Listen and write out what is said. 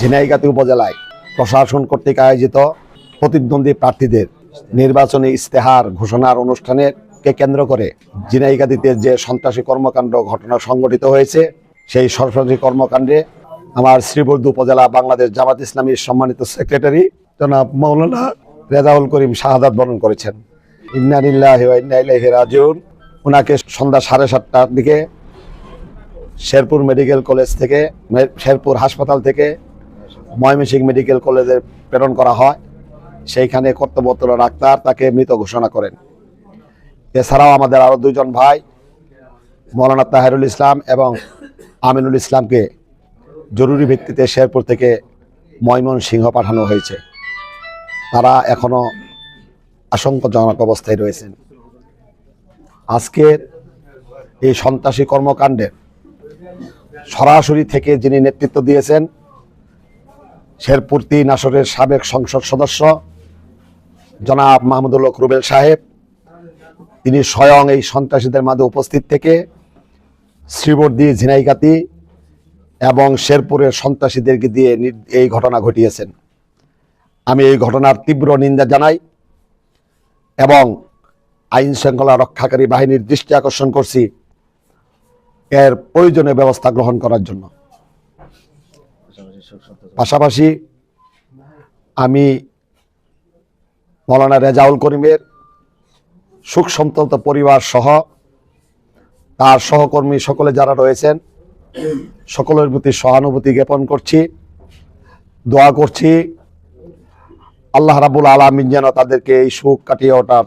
ঝিনাইগাতি উপজেলায় প্রশাসন কর্তৃক আয়োজিত প্রতিদ্বন্দ্বী প্রার্থীদের নির্বাচনী ইস্তেহার ঘোষণার অনুষ্ঠানের কে কেন্দ্র করে ঝিনাইগাতিতে যে সন্ত্রাসী কর্মকাণ্ড ঘটনা সংঘটিত হয়েছে, সেই সন্ত্রাসী কর্মকাণ্ডে আমার শ্রীবর্ধ উপজেলা বাংলাদেশ জামাত ইসলামীর সম্মানিত সেক্রেটারি জনাব মৌলানা রেজাউল করিম শাহাদাত বরণ করেছেন। ইন্নানিল্লাহ ওনাকে সন্ধ্যা সাড়ে সাতটার দিকে শেরপুর মেডিকেল কলেজ থেকে শেরপুর হাসপাতাল থেকে ময়মনসিংহ মেডিকেল কলেজে প্রেরণ করা হয়। সেইখানে কর্তব্যরত ডাক্তার তাকে মৃত ঘোষণা করেন। এছাড়াও আমাদের আরও দুজন ভাই, মৌলানা তাহেরুল ইসলাম এবং আমিনুল ইসলামকে জরুরি ভিত্তিতে শেরপুর থেকে ময়মন সিংহ পাঠানো হয়েছে। তারা এখনও আশঙ্কাজনক অবস্থায় রয়েছেন। আজকের এই সন্ত্রাসী কর্মকাণ্ডের সরাসরি থেকে যিনি নেতৃত্ব দিয়েছেন শেরপুর তিন আসরের সাবেক সংসদ সদস্য, জনাব মাহমুদুল রুবেল সাহেব। তিনি স্বয়ং এই সন্ত্রাসীদের মাঝে উপস্থিত থেকে শ্রীবর্দী ঝিনাইগাতি এবং শেরপুরের সন্ত্রাসীদেরকে দিয়ে এই ঘটনা ঘটিয়েছেন। আমি এই ঘটনার তীব্র নিন্দা জানাই এবং আইন শৃঙ্খলা রক্ষাকারী বাহিনীর দৃষ্টি আকর্ষণ করছি এর প্রয়োজনীয় ব্যবস্থা গ্রহণ করার জন্য। পাশাপাশি আমি মৌলানা রেজাউল করিমের সুখ সন্তত পরিবার সহ তার সহকর্মী সকলে যারা রয়েছেন, সকলের প্রতি সহানুভূতি জ্ঞাপন করছি, দোয়া করছি। আল্লাহ রাবুল আলমিন যেন তাদেরকে এই সুখ কাটিয়ে ওঠার